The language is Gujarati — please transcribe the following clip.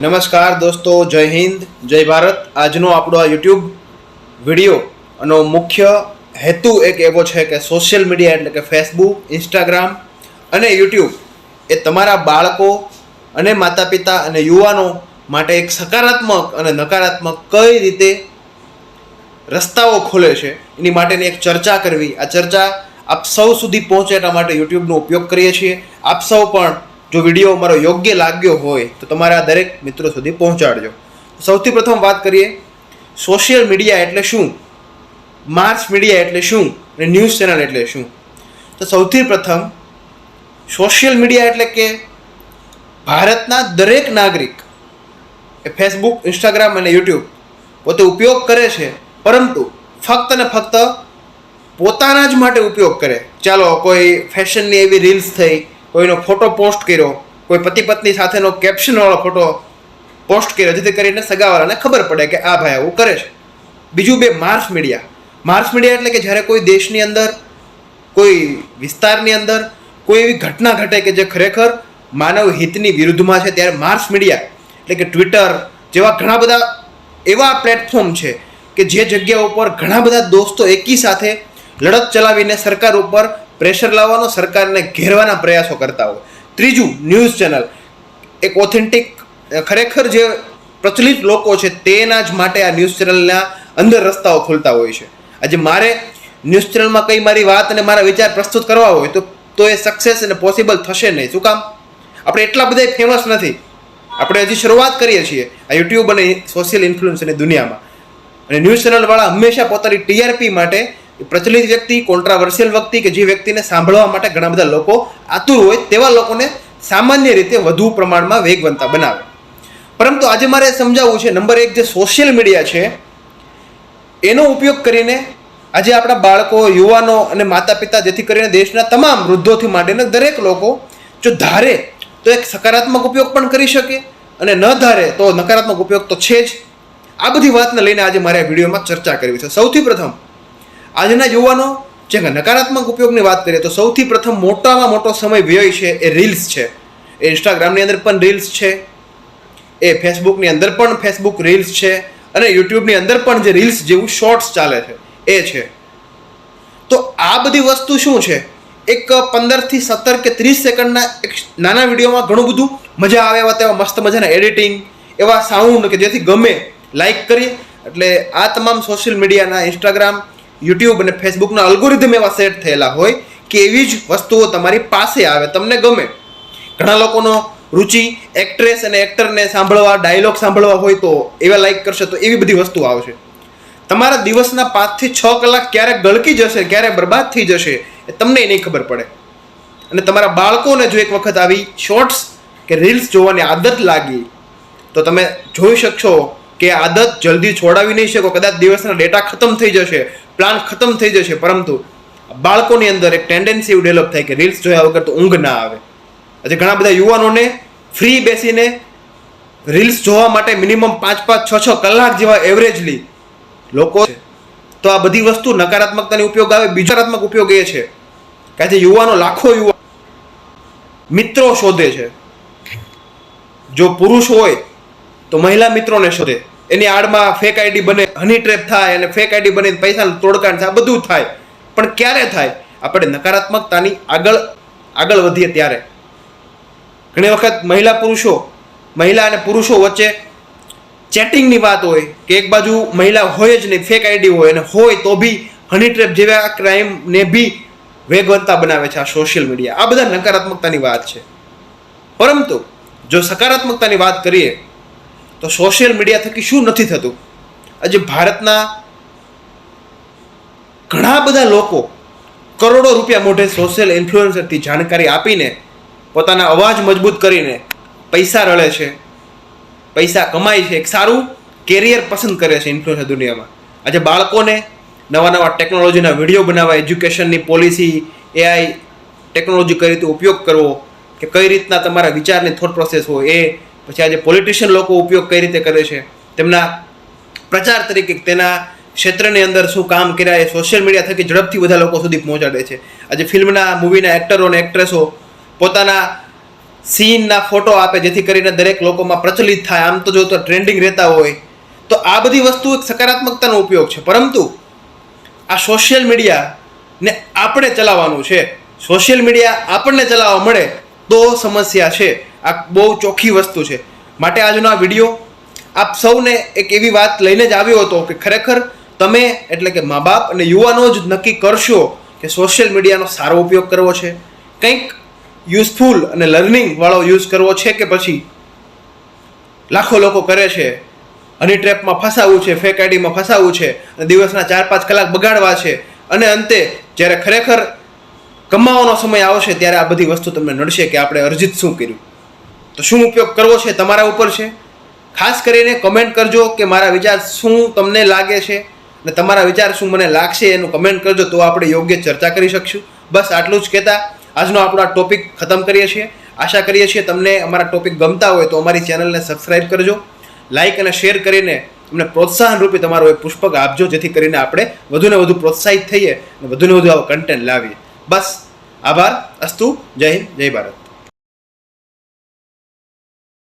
નમસ્કાર દોસ્તો, જય હિન્દ, જય ભારત. આજનો આપણો આ યુટ્યુબ વીડિયો આનો મુખ્ય હેતુ એક એવો છે કે સોશિયલ મીડિયા એટલે કે ફેસબુક ઇન્સ્ટાગ્રામ અને યુટ્યુબ એ તમારા બાળકો અને માતા પિતા અને યુવાનો માટે એક સકારાત્મક અને નકારાત્મક કઈ રીતે રસ્તાઓ ખોલે છે, એની માટેની એક ચર્ચા કરવી. આ ચર્ચા આપ સૌ સુધી પહોંચે એટલા માટે યુટ્યુબનો ઉપયોગ કરીએ છીએ. આપ સૌ પણ જો વીડિયો મારો યોગ્ય લાગ્યો હોય તો તમારા દરેક મિત્રો સુધી પહોંચાડજો. સૌથી પ્રથમ વાત કરીએ સોશિયલ મીડિયા એટલે શું? માર્સ મીડિયા એટલે શું? અને ન્યૂઝ ચેનલ એટલે શું? તો સૌથી પ્રથમ સોશિયલ મીડિયા એટલે કે ભારતના દરેક નાગરિક, એ ફેસબુક ઇન્સ્ટાગ્રામ અને યુટ્યુબ પોતે ઉપયોગ કરે છે, પરંતુ ફક્ત ને ફક્ત પોતાના જ માટે ઉપયોગ કરે. ચાલો, કોઈ ફેશનની એવી રીલ્સ થઈ કોઈનો ફોટો પોસ્ટ કર્યો, કોઈ પતિ પત્ની સાથેનો કેપ્શનવાળો ફોટો પોસ્ટ કર્યો, જેથી કરીને સગાવાળાને ખબર પડે કે આ ભાઈ આવું કરે છે. બીજું બે માર્સ મીડિયા. માર્સ મીડિયા એટલે કે જ્યારે કોઈ દેશની અંદર, કોઈ વિસ્તારની અંદર, કોઈ એવી ઘટના ઘટે કે જે ખરેખર માનવ હિતની વિરુદ્ધમાં છે, ત્યારે માર્સ મીડિયા એટલે કે ટ્વિટર જેવા ઘણા બધા એવા પ્લેટફોર્મ છે કે જે જગ્યા ઉપર ઘણા બધા દોસ્તો એકી સાથે લડત ચલાવીને સરકાર ઉપર પ્રેશર લાવવાનો, સરકારને ઘેરવાના પ્રયાસો કરતા હોય. ત્રીજું, ન્યૂઝ ચેનલ. એક ઓથેન્ટિક ખરેખર જે પ્રચલિત લોકો છે, તેના જ માટે આ ન્યૂઝ ચેનલના અંદર રસ્તાઓ ખોલતા હોય છે. આજે મારે ન્યૂઝ ચેનલમાં કંઈ મારી વાત અને મારા વિચાર પ્રસ્તુત કરવા હોય, તો તો એ સક્સેસ અને પોસિબલ થશે નહીં. શું કામ? આપણે એટલા બધા ફેમસ નથી. આપણે હજી શરૂઆત કરીએ છીએ આ યુટ્યુબ અને સોશિયલ ઇન્ફ્લુઅન્સની દુનિયામાં. અને ન્યૂઝ ચેનલવાળા હંમેશા પોતાની ટીઆરપી માટે પ્રચલિત વ્યક્તિ કોન્ટ્રાવર્સિયલ વ્યક્તિ કે જે વ્યક્તિને સાંભળવા માટે ઘણા બધા લોકો આતુર હોય તેવા લોકોને સામાન્ય રીતે વધુ પ્રમાણમાં વેગવંતા બનાવે. પરંતુ આજે મારે સમજાવવું છે, નંબર એક જે સોશિયલ મીડિયા છે, એનો ઉપયોગ કરીને આજે આપણા બાળકો, યુવાનો અને માતા પિતા જેથી કરીને દેશના તમામ વૃદ્ધોથી માંડીને દરેક લોકો જો ધારે તો એક સકારાત્મક ઉપયોગ પણ કરી શકે અને ન ધારે તો નકારાત્મક ઉપયોગ તો છે જ. આ બધી વાતને લઈને આજે મારે આ વિડીયોમાં ચર્ચા કરવી છે. સૌથી પ્રથમ આજના યુવાનો, જે નકારાત્મક ઉપયોગની વાત કરીએ તો સૌથી પ્રથમ મોટામાં મોટો સમય વ્યય છે એ રીલ્સ છે. એ ઇન્સ્ટાગ્રામની અંદર પણ રીલ્સ છે. એ ફેસબુકની અંદર પણ ફેસબુક રીલ્સ છે. અને યુટ્યુબની અંદર પણ જે રીલ્સ જેવું શોર્ટ્સ ચાલે છે. એ છે. તો આ બધી વસ્તુ શું છે? એક પંદરથી સત્તર કે ત્રીસ સેકન્ડના એક નાના વિડીયોમાં ઘણું બધું મજા આવે એવા તેવા મસ્ત મજાના એડિટિંગ એવા સાઉન્ડ કે જેથી ગમે લાઈક કરીએ. એટલે આ તમામ સોશિયલ મીડિયાના ઇન્સ્ટાગ્રામ યુટ્યુબ અને ફેસબુકના અલ્ગોરિધમ એવા સેટ થયેલા હોય કે એવી જ વસ્તુઓ તમારી પાસે આવે, તમને ગમે. ઘણા લોકોનો રુચિ એક્ટ્રેસ અને એક્ટરને સાંભળવા ડાયલોગ સાંભળવા હોય તો એવા લાઈક કરશે તો એવી બધી વસ્તુ આવશે. તમારા દિવસના પાંચથી છ કલાક ક્યારે ગળકી જશે ક્યારે બરબાદ થઈ જશે, એ તમને નહીં ખબર પડે. અને તમારા બાળકોને જો એક વખત આવી શોર્ટ્સ કે રીલ્સ જોવાની આદત લાગી, તો તમે જોઈ શકશો કે આદત જલ્દી છોડાવી નહીં શકો, કદાચ દિવસના ડેટા ખતમ થઈ જશે, પ્લાન ખતમ થઈ જશે, પરંતુ બાળકોની અંદર એક ટેન્ડન્સી એવું ડેવલપ થાય કે રીલ્સ જોયા વગર તો ઊંઘ ના આવે. આજે ઘણા બધા યુવાનોને ફ્રી બેસીને રીલ્સ જોવા માટે મિનિમમ પાંચ પાંચ, છ છ કલાક જેવા એવરેજલી લોકો તો આ બધી વસ્તુ નકારાત્મકતાની ઉપયોગ આવે, બીજો નકારાત્મક ઉપયોગ એ છે કે આજે યુવાનો લાખો યુવા મિત્રો શોધે છે. જો પુરુષ હોય તો મહિલા મિત્રોને શોધે એની આડમાં ફેક આઈડી બને હની ટ્રેપ થાય અને ફેક આઈડી બને પૈસા તોડકાણ થાય બધું થાય. પણ ક્યારે થાય? આપણે નકારાત્મકતાની આગળ આગળ વધીએ ત્યારે. ઘણી વખત મહિલા પુરુષો, મહિલા અને પુરુષો વચ્ચે ચેટિંગની વાત હોય કે એક બાજુ મહિલા હોય જ નહીં ફેક આઈડી હોય અને હોય તો બી હની ટ્રેપ જેવા ક્રાઇમને બી વેગવંતા બનાવે છે આ સોશિયલ મીડિયા આ બધા નકારાત્મકતાની વાત છે. પરંતુ જો સકારાત્મકતાની વાત કરીએ તો સોશિયલ મીડિયા થકી શું નથી થતું? આજે ભારતના ઘણા બધા લોકો કરોડો રૂપિયા મોઢે સોશિયલ ઇન્ફ્લુએન્સરથી જાણકારી આપીને પોતાના અવાજ મજબૂત કરીને પૈસા રળે છે, પૈસા કમાય છે, એક સારું કેરિયર પસંદ કરે છે ઇન્ફ્લુએન્સર દુનિયામાં. આજે બાળકોને નવા નવા ટેકનોલોજીના વીડિયો બનાવવા એજ્યુકેશનની પોલિસી એઆઈ ટેકનોલોજી કઈ રીતે ઉપયોગ કરવો, કે કઈ રીતના તમારા વિચારની થોટ પ્રોસેસ હોય એ પછી આજે પોલિટિશિયન લોકો ઉપયોગ કઈ રીતે કરે છે, તેમના પ્રચાર તરીકે તેના ક્ષેત્રની અંદર શું કામ કર્યા એ સોશિયલ મીડિયા થકી ઝડપથી બધા લોકો સુધી પહોંચાડે છે. આજે ફિલ્મના મૂવીના એક્ટરો અને એક્ટ્રેસો પોતાના સીનના ફોટો આપે જેથી કરીને દરેક લોકોમાં પ્રચલિત થાય. આમ તો જો તો ટ્રેન્ડિંગ રહેતા હોય, તો આ બધી વસ્તુ એક સકારાત્મકતાનો ઉપયોગ છે. પરંતુ આ સોશિયલ મીડિયાને આપણે ચલાવવાનું છે. સોશિયલ મીડિયા આપણને ચલાવવા મળે તો સમસ્યા છે. આ બહુ ચોખ્ખી વસ્તુ છે. માટે આજનો આ વીડિયો આપ સૌને એક એવી વાત લઈને જ આવ્યો હતો કે ખરેખર તમે એટલે કે મા બાપ અને યુવાનો જ નક્કી કરશો કે સોશિયલ મીડિયાનો સારો ઉપયોગ કરવો છે, કંઈક યુઝફુલ અને લર્નિંગ વાળો યુઝ કરવો છે કે પછી લાખો લોકો કરે છે, હની ટ્રેપમાં ફસાવવું છે, ફેક આઈડીમાં ફસાવવું છે, અને દિવસના ચાર પાંચ કલાક બગાડવા છે, અને અંતે જ્યારે ખરેખર કમાવાનો સમય આવશે ત્યારે આ બધી વસ્તુ તમને નડશે કે આપણે અર્જિત શું કર્યું. તો શું ઉપયોગ કરવો છે તમારા ઉપર છે? ખાસ કરીને કમેન્ટ કરજો કે મારા વિચાર શું તમને લાગે છે અને તમારા વિચાર શું મને લાગશે એનું કમેન્ટ કરજો તો આપણે યોગ્ય ચર્ચા કરી શકશું. બસ આટલું જ કહેતા. આજનો આપણો આ ટોપિક ખતમ કરીએ છીએ. આશા કરીએ છીએ તમને અમારા ટોપિક ગમતા હોય તો અમારી ચેનલને સબસ્ક્રાઇબ કરજો. લાઇક અને શેર કરીને અમને પ્રોત્સાહન રૂપે તમારો એ પુષ્પક આપજો, જેથી કરીને આપણે વધુને વધુ પ્રોત્સાહિત થઈએ અને વધુને વધુ આવો કન્ટેન્ટ લાવીએ. બસ, આભાર, અસ્તુ, જય હિન્દ, જય ભારત.